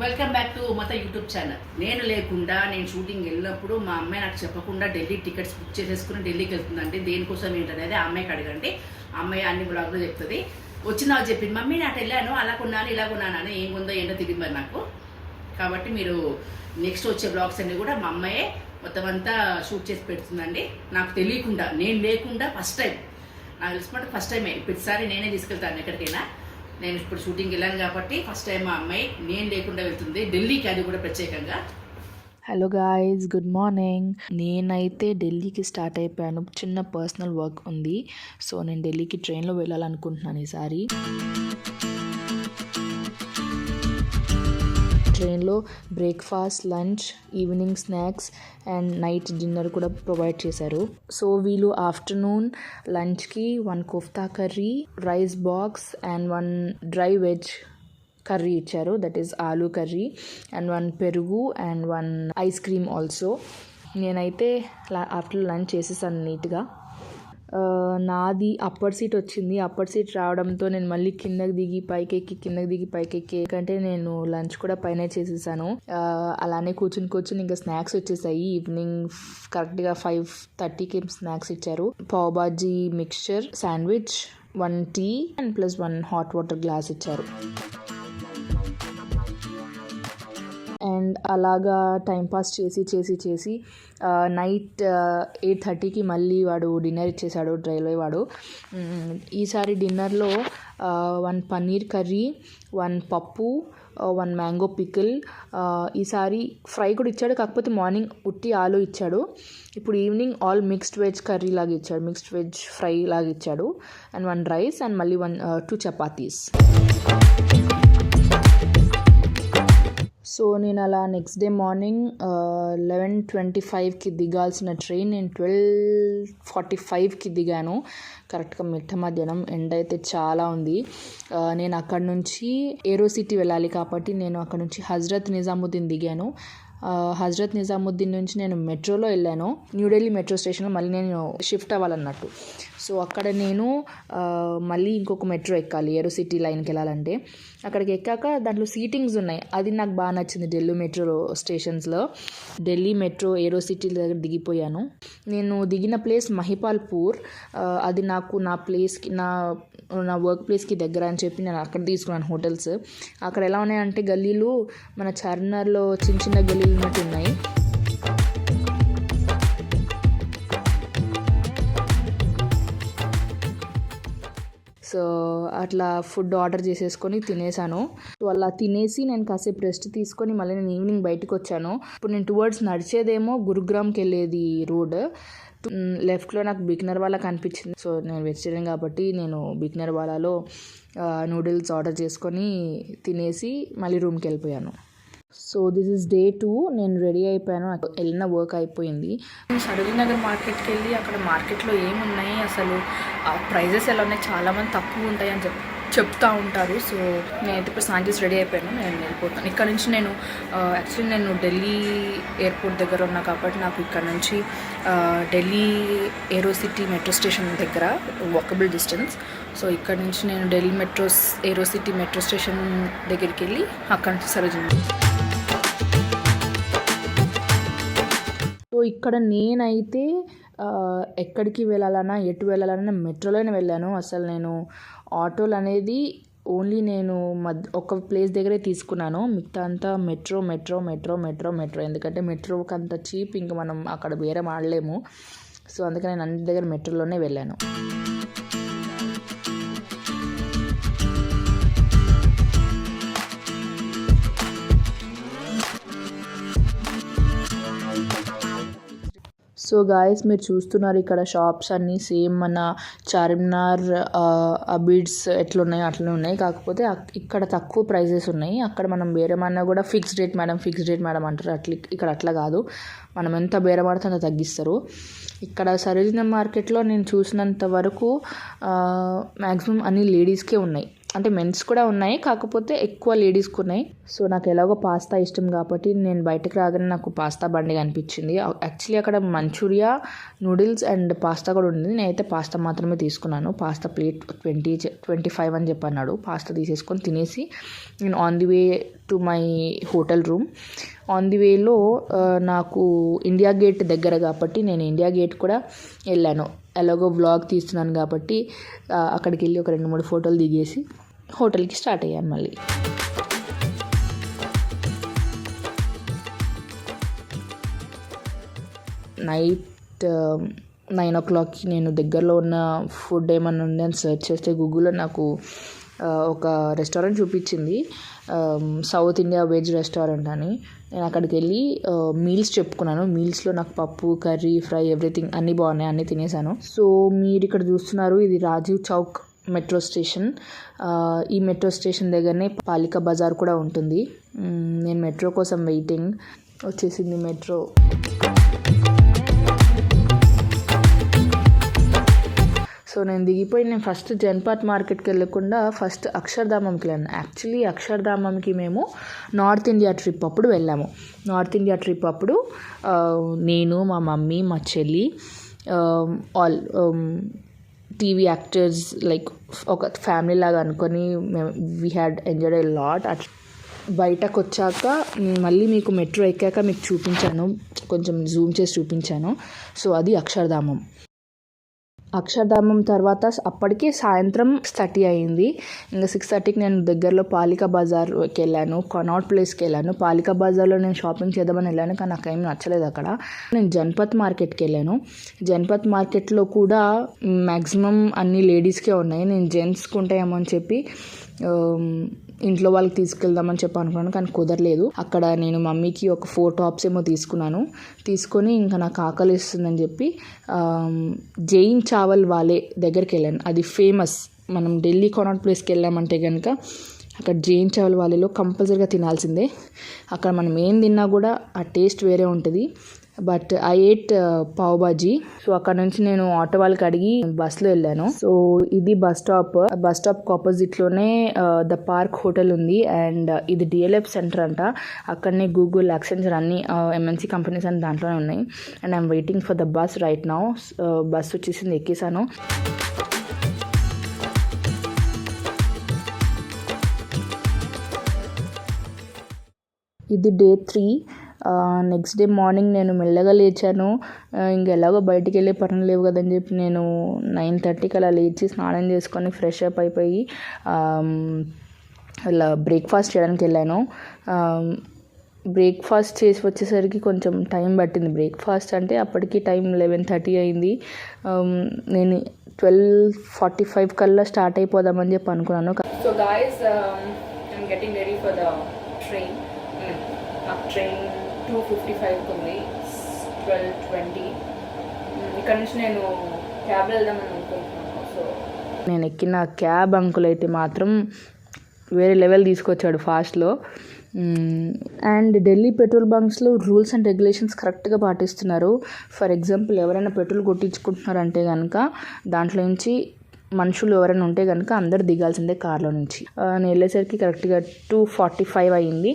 Welcome back to ఉమత YouTube channel నేను లేకుండా నేను షూటింగ్ వెళ్ళినప్పుడు మా అమ్మాయి నాకు చెప్పకుండా ఢిల్లీ టికెట్స్ బుక్ చేసేసుకుని ఢిల్లీకి వెళ్తుందండి దేనికోసం ఏంటనేది ఆ అమ్మాయికి అడగండి. అమ్మాయి అన్ని బ్లాగ్లో చెప్తుంది. వచ్చిన చెప్పింది మమ్మీ నాకు వెళ్ళాను అలా కొన్నాను ఇలా కొన్నాను అని ఏం ఉందో ఏంటో తెలియదు మరి నాకు. కాబట్టి మీరు నెక్స్ట్ వచ్చే బ్లాగ్స్ అన్ని కూడా మా అమ్మాయే మొత్తం అంతా షూట్ చేసి పెడుతుందండి. నాకు తెలియకుండా నేను లేకుండా ఫస్ట్ టైం నాకు తెలిసినట్టు ఫస్ట్ టైమే ప్రతిసారి నేనే తీసుకెళ్తాను ఎక్కడికైనా. నేను ఇప్పుడు షూటింగ్ వెళ్ళాను కాబట్టి ఫస్ట్ టైం మా అమ్మాయి నేను లేకుండా వెళ్తుంది. ఢిల్లీకి అది కూడా ప్రత్యేకంగా. హలో గాయ్స్ గుడ్ మార్నింగ్ నేనైతే ఢిల్లీకి స్టార్ట్ అయిపోయాను. చిన్న పర్సనల్ వర్క్ ఉంది. సో నేను ఢిల్లీకి ట్రైన్లో వెళ్ళాలనుకుంటున్నాను ఈసారి. ట్రైన్లో breakfast lunch evening snacks and night dinner కూడా ప్రొవైడ్ చేశారు. సో వీళ్ళు ఆఫ్టర్నూన్ లంచ్కి one kofta curry rice box and one dry veg curry ఇచ్చారు. That is aloo curry and one పెరుగు and one ice cream also. నేనైతే after lunch చేసేసాను నీట్గా. నాది అప్పర్ సీట్ వచ్చింది. అప్పర్ సీట్ రావడంతో నేను మళ్ళీ కిందకి దిగి పైకెక్కి కిందకి దిగి పైకెక్కి ఎందుకంటే నేను లంచ్ కూడా పైన చేసేసాను. అలానే కూర్చుని కూర్చుని ఇంకా స్నాక్స్ వచ్చేసాయి. ఈవినింగ్ కరెక్ట్గా ఫైవ్ థర్టీకి స్నాక్స్ ఇచ్చారు. Pav bhaji mixture sandwich one tea and plus one hot water glass ఇచ్చారు. అండ్ అలాగా టైంపాస్ చేసి చేసి చేసి నైట్ ఎయిట్ థర్టీకి మళ్ళీ వాడు డిన్నర్ ఇచ్చేసాడు రైల్వే వాడు. ఈసారి డిన్నర్లో వన్ పన్నీర్ కర్రీ వన్ పప్పు వన్ మ్యాంగో పికిల్ ఈసారి ఫ్రై కూడా ఇచ్చాడు కాకపోతే మార్నింగ్ ఉట్టి ఆలు ఇచ్చాడు. ఇప్పుడు evening all mixed veg curry లాగా ఇచ్చాడు మిక్స్డ్ వెజ్ ఫ్రై లాగా ఇచ్చాడు. అండ్ వన్ రైస్ అండ్ మళ్ళీ one two chapatis. So uh, నేను అలా next day morning eleven twenty ఫైవ్కి దిగాల్సిన ట్రైన్ నేను ట్వెల్వ్ ఫార్టీ ఫైవ్కి దిగాను కరెక్ట్గా మిట్ట మధ్యాహ్నం ఎండ అయితే చాలా ఉంది. Uh, నేను అక్కడ నుంచి ఏరో సిటీ వెళ్ళాలి కాబట్టి నేను అక్కడ నుంచి హజరత్ నిజాముద్దీన్ దిగాను. హజరత్ నిజాముద్దీన్ నుంచి నేను మెట్రోలో వెళ్ళాను. న్యూఢిల్లీ మెట్రో స్టేషన్లో మళ్ళీ నేను షిఫ్ట్ అవ్వాలన్నట్టు. సో అక్కడ నేను మళ్ళీ ఇంకొక మెట్రో ఎక్కాలి ఏరో సిటీ లైన్కి వెళ్ళాలంటే. అక్కడికి ఎక్కాక దాంట్లో సీటింగ్స్ ఉన్నాయి. అది నాకు బాగా నచ్చింది ఢిల్లీ మెట్రో స్టేషన్స్లో. ఢిల్లీ మెట్రో ఏరో సిటీ దగ్గర దిగిపోయాను. నేను దిగిన ప్లేస్ మహిపాల్పూర్. అది నాకు నా ప్లేస్కి నా నా వర్క్ ప్లేస్కి దగ్గర అని చెప్పి నేను అక్కడ తీసుకున్నాను హోటల్స్ అక్కడ ఎలా ఉన్నాయంటే గల్లీలు మన చార్మినార్లో చిన్న చిన్న గల్లీలు ఉన్నట్టు ఉన్నాయి. సో అట్లా ఫుడ్ ఆర్డర్ చేసేసుకొని తినేసాను. సో అలా తినేసి నేను కాసేపు రెస్ట్ తీసుకొని మళ్ళీ నేను ఈవినింగ్ బయటకు వచ్చాను. ఇప్పుడు నేను టువర్డ్స్ నడిచేదేమో గురుగ్రామ్కి వెళ్ళేది రోడ్ లెఫ్ట్లో నాకు బిగ్నర్ వాళ్ళ కనిపించింది. సో నేను వెజిటేరియన్ కాబట్టి నేను బిగ్నర్ వాళ్ళలో నూడిల్స్ ఆర్డర్ చేసుకొని తినేసి మళ్ళీ రూమ్కి వెళ్ళిపోయాను. So this is day two నేను రెడీ అయిపోయాను. వెళ్ళిన వర్క్ అయిపోయింది. సరోజీ నగర్ మార్కెట్కి వెళ్ళి అక్కడ మార్కెట్లో ఏమున్నాయి? అసలు ప్రైజెస్ ఎలా ఉన్నాయి? చాలామంది తక్కువ ఉంటాయి అని చెప్పి. చెప్తా ఉంటారు. సో నేనైతే ఇప్పుడు స్నాన్ రెడీ అయిపోయాను. నేను వెళ్ళిపోతాను. ఇక్కడ నుంచి నేను యాక్చువల్లీ నేను ఢిల్లీ ఎయిర్పోర్ట్ దగ్గర ఉన్నా కాబట్టి నాకు ఇక్కడ నుంచి Delhi aero city metro station దగ్గర వాకబుల్ డిస్టెన్స్ సో ఇక్కడ నుంచి నేను Delhi metro Aerocity metro station దగ్గరికి వెళ్ళి అక్కడ నుంచి సరోజిని సో ఇక్కడ నేనైతే ఎక్కడికి వెళ్ళాలన్నా ఎటు వెళ్ళాలన్నా మెట్రోలోనే వెళ్ళాను. అసలు నేను ఆటోలు అనేది ఓన్లీ నేను మధ్య ఒక ప్లేస్ దగ్గరే తీసుకున్నాను. మిగతా అంతా metro metro metro metro metro. ఎందుకంటే మెట్రోకి అంత చీప్ ఇంకా మనం అక్కడ వేరే ఆడలేము సో అందుకని నేను అన్ని దగ్గర మెట్రోలోనే వెళ్ళాను. సో గాయస్ మీరు చూస్తున్నారు ఇక్కడ షాప్స్ అన్నీ సేమ్ మన చార్మినార్ అబిడ్స్ uh, ఎట్లున్నాయో అట్లనే ఉన్నాయి. కాకపోతే ఇక్కడ తక్కువ ప్రైజెస్ ఉన్నాయి. అక్కడ మనం బేరమన్నా కూడా fixed rate madam fixed rate madam అంటారు. అట్లా ఇక్కడ అట్లా కాదు. మనం ఎంత బేరమాడితే అంత తగ్గిస్తారు. ఇక్కడ సరోజిన మార్కెట్లో నేను చూసినంత వరకు uh, మ్యాక్సిమం అన్ని లేడీస్కే ఉన్నాయి. అంటే మెన్స్ కూడా ఉన్నాయి కాకపోతే ఎక్కువ లేడీస్కి ఉన్నాయి. సో నాకు ఎలాగో పాస్తా ఇష్టం కాబట్టి నేను బయటకు రాగానే నాకు పాస్తా బండి కనిపించింది. యాక్చువల్లీ అక్కడ మంచూరియా నూడిల్స్ అండ్ పాస్తా కూడా ఉంది నేనైతే పాస్తా మాత్రమే తీసుకున్నాను. Pasta plate twenty twenty five అని చెప్పి అన్నాడు పాస్తా తీసేసుకొని తినేసి నేను on the way to my hotel room on the వేలో నాకు ఇండియా గేట్ దగ్గర కాబట్టి నేను ఇండియా గేట్ కూడా వెళ్ళాను. ఎలాగో వ్లాగ్ తీస్తున్నాను కాబట్టి అక్కడికి వెళ్ళి ఒక రెండు మూడు ఫోటోలు దిగేసి హోటల్కి స్టార్ట్ అయ్యాను మళ్ళీ. నైట్ నైన్ ఓ క్లాక్కి నేను దగ్గరలో ఉన్న ఫుడ్ ఏమన్నా ఉంది అని సెర్చ్ చేస్తే గూగుల్లో నాకు ఒక రెస్టారెంట్ చూపించింది. సౌత్ ఇండియా వెజ్ రెస్టారెంట్ అని. నేను అక్కడికి వెళ్ళి మీల్స్ చెప్పుకున్నాను. మీల్స్లో నాకు పప్పు కర్రీ ఫ్రై ఎవ్రీథింగ్ అన్నీ బాగున్నాయి అన్నీ తినేసాను. సో మీరు ఇక్కడ చూస్తున్నారు ఇది రాజీవ్ చౌక్ మెట్రో స్టేషన్. ఈ మెట్రో స్టేషన్ దగ్గరనే పాలిక బజార్ కూడా ఉంటుంది. నేను మెట్రో కోసం వెయిటింగ్. వచ్చేసింది మెట్రో. సో నేను దిగిపోయి నేను ఫస్ట్ జన్పాట్ మార్కెట్కి వెళ్ళకుండా ఫస్ట్ అక్షర్ధామంకి వెళ్ళాను. యాక్చువల్లీ అక్షర్ధామంకి మేము నార్త్ ఇండియా ట్రిప్ అప్పుడు వెళ్ళాము. నార్త్ ఇండియా ట్రిప్ అప్పుడు నేను మా మమ్మీ మా చెల్లి ఆల్ టీవీ యాక్టర్స్ లైక్ ఒక ఫ్యామిలీ లాగా అనుకొని మేము we had enjoy a lot at బయటకు వచ్చాక మళ్ళీ మీకు మెట్రో ఎక్కాక మీకు చూపించాను. కొంచెం జూమ్ చేసి చూపించాను. సో అది అక్షరధామం. అక్షరధామం తర్వాత అప్పటికే సాయంత్రం థర్టీ అయింది. ఇంకా సిక్స్ థర్టీకి నేను దగ్గరలో పాలిక బజార్కి వెళ్ళాను. కొనాట్ ప్లేస్కి వెళ్ళాను. పాలిక బజార్లో నేను షాపింగ్ చేద్దామని వెళ్ళాను కానీ నాకు ఏం నచ్చలేదు అక్కడ. నేను జన్పత్ మార్కెట్కి వెళ్ళాను. జన్పత్ మార్కెట్లో కూడా మ్యాక్సిమం అన్ని లేడీస్కే ఉన్నాయి. నేను జెంట్స్కి ఉంటాయేమో అని చెప్పి ఇంట్లో వాళ్ళకి తీసుకెళ్దామని చెప్పి అనుకున్నాను కానీ కుదరలేదు. అక్కడ నేను మమ్మీకి ఒక ఫోర్ టాప్స్ ఏమో తీసుకున్నాను. తీసుకొని ఇంకా నాకు ఆకలి ఇస్తుందని చెప్పి జైన్ చావల్ వాలే దగ్గరికి వెళ్ళాను. అది ఫేమస్ మనం ఢిల్లీ కొనాట్ ప్లేస్కి వెళ్ళామంటే కనుక అక్కడ జైన్ చావల్ వాలేలో కంపల్సరీగా తినాల్సిందే. అక్కడ మనం ఏం తిన్నా కూడా ఆ టేస్ట్ వేరే ఉంటుంది. But I ate pav bhaji so అక్కడ నుంచి నేను ఆటో వాళ్ళకి అడిగి బస్సులో వెళ్ళాను. సో ఇది బస్ స్టాప్. బస్ స్టాప్ ఆపోజిట్లోనే ద పార్క్ హోటల్ ఉంది అండ్ ఇది డిఎల్ఎఫ్ సెంటర్ అంట. అక్కడనే గూగుల్ యాక్సెంచర్ అన్ని ఎంఎన్సీ కంపెనీస్ అన్ని దాంట్లోనే ఉన్నాయి. And I'm waiting for the bus right now. Bus వచ్చేసింది ఎక్కేసాను. ఇది day three. Next day morning నేను మెల్లగా లేచాను. ఇంకెలాగో ఇంక ఎలాగో బయటికి వెళ్ళే పనులు లేవు కదని చెప్పి నేను నైన్ థర్టీకి అలా లేచి స్నానం చేసుకొని ఫ్రెష్ అప్ అయిపోయి అలా బ్రేక్ఫాస్ట్ చేయడానికి వెళ్ళాను. బ్రేక్ఫాస్ట్ చేసి వచ్చేసరికి కొంచెం టైం పట్టింది. బ్రేక్ఫాస్ట్ అంటే అప్పటికి టైం లెవెన్ థర్టీ అయింది. నేను ట్వెల్వ్ ఫార్టీ ఫైవ్ కల్లా స్టార్ట్ అయిపోదామని చెప్పి అనుకున్నాను. So guys I'm getting ready for the train నాకు ట్రైన్ టూ ఫిఫ్టీ ఫైవ్కి ఉంది ట్వెల్వ్ ట్వంటీ ఇక్కడ నుంచి నేను క్యాబ్లో వెళ్దామని అనుకుంటున్నాను. సో నేను ఎక్కిన క్యాబ్ అంకుల్ అయితే మాత్రం వేరే లెవెల్ తీసుకొచ్చాడు ఫాస్ట్లో. అండ్ ఢిల్లీ పెట్రోల్ బంక్స్లో రూల్స్ అండ్ రెగ్యులేషన్స్ కరెక్ట్గా పాటిస్తున్నారు. ఫర్ ఎగ్జాంపుల్ ఎవరైనా పెట్రోల్ కొట్టించుకుంటున్నారంటే కనుక దాంట్లో నుంచి మనుషులు ఎవరైనా ఉంటే కనుక అందరు దిగాల్సిందే కార్లో నుంచి. నేను వెళ్ళేసరికి కరెక్ట్గా టూ ఫార్టీ ఫైవ్ అయ్యింది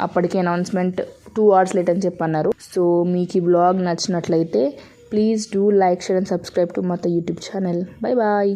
అప్పటికి అనౌన్స్మెంట్ టూ అవర్స్ లేట్ అని చెప్పి అన్నారు సో మీకు ఈ బ్లాగ్ నచ్చినట్లయితే please do like share and subscribe to మత యూట్యూబ్ ఛానల్ బాయ్ బాయ్